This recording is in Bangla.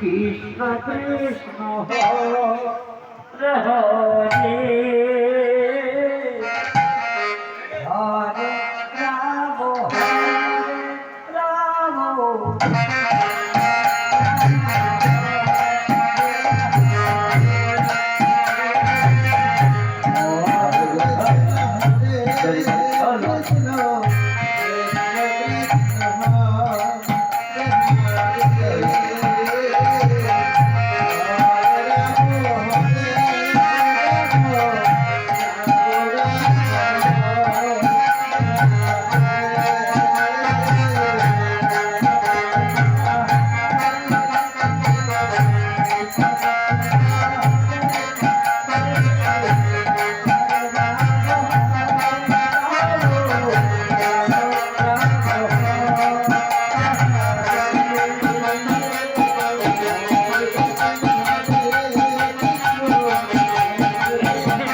কৃষ্ণ কৃষ্ণ হরে হরে হরে রাম হরে রাম